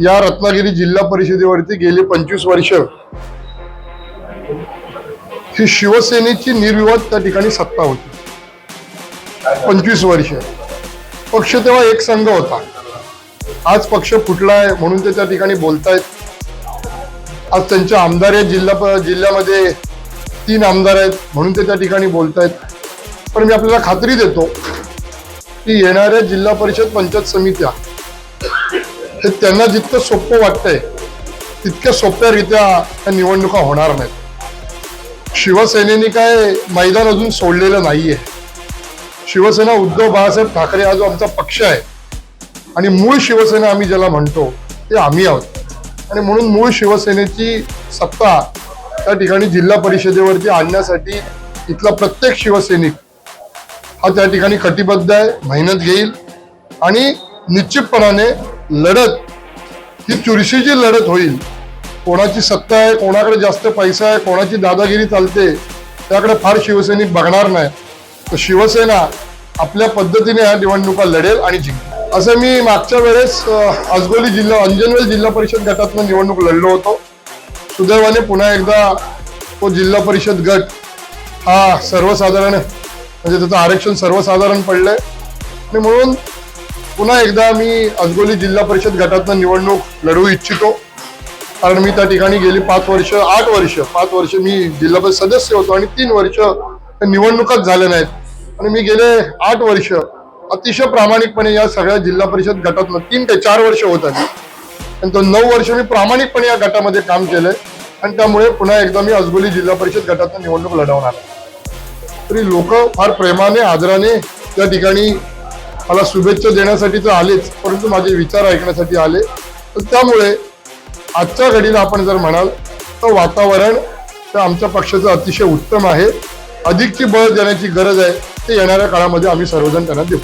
या रत्नागिरी जिल्हा परिषदेवरती गेली पंचवीस वर्ष ही शिवसेनेची निर्विवाद त्या ठिकाणी सत्ता होती. पंचवीस वर्ष. पक्ष तेव्हा एक संघ होता. आज पक्ष फुटलाय म्हणून ते त्या ठिकाणी बोलतायत. आज त्यांच्या आमदार आहेत जिल्हा जिल्ह्यामध्ये तीन आमदार आहेत म्हणून ते त्या ठिकाणी बोलतायत. पण मी आपल्याला खात्री देतो की येणाऱ्या जिल्हा परिषद पंचायत समित्या हे त्यांना जितकं सोपं वाटतंय तितक्या सोप्यारित्या त्या निवडणुका होणार नाहीत. शिवसेनेने काय मैदान अजून सोडलेलं नाहीये. शिवसेना उद्धव बाळासाहेब ठाकरे हा जो आमचा पक्ष आहे आणि मूळ शिवसेना आम्ही ज्याला म्हणतो ते आम्ही आहोत. आणि म्हणून मूळ शिवसेनेची सत्ता त्या ठिकाणी जिल्हा परिषदेवरती आणण्यासाठी इथला प्रत्येक शिवसैनिक हा त्या ठिकाणी कटिबद्ध आहे मेहनत घेईल. आणि निश्चितपणाने लढत ही चुरशीची लढत होईल कोणाची सत्ता आहे कोणाकडे जास्त पैसा आहे कोणाची दादागिरी चालते त्याकडे फार शिवसैनिक बघणार नाही. तर शिवसेना आपल्या पद्धतीने ह्या निवडणुका लढेल आणि जिंकेल. असं मी मागच्या वेळेस अजगोली जिल्हा अंजनवेल जिल्हा परिषद गटातून निवडणूक लढलो होतो. सुदैवाने पुन्हा एकदा तो जिल्हा परिषद गट हा सर्वसाधारण म्हणजे त्याचं आरक्षण सर्वसाधारण पडलंय. आणि म्हणून पुन्हा एकदा मी अजगोली जिल्हा परिषद गटातनं निवडणूक लढवू इच्छितो. कारण मी त्या ठिकाणी गेली पाच वर्ष आठ वर्ष पाच वर्ष मी जिल्हा परिषद सदस्य होतो आणि तीन वर्ष निवडणुकाच झाल्या नाहीत. आणि मी गेले आठ वर्ष अतिशय प्रामाणिकपणे या सगळ्या जिल्हा परिषद गटातनं तीन ते चार वर्ष होत आली. आणि तो नऊ वर्ष मी प्रामाणिकपणे या गटामध्ये काम केलंय आणि त्यामुळे पुन्हा एकदा मी अजगोली जिल्हा परिषद गटातनं निवडणूक लढवणार तरी लोक फार प्रेमाने आदराने त्या ठिकाणी मला शुभेच्छा देण्यासाठी तर आलेच परंतु माझे विचार ऐकण्यासाठी आले. तर त्यामुळे आजच्या घडीला आपण जर म्हणाल तर वातावरण तर आमच्या पक्षाचं अतिशय उत्तम आहे. अधिकची बळ देण्याची गरज आहे ते येणाऱ्या काळामध्ये आम्ही सर्वजण त्यांना देऊ.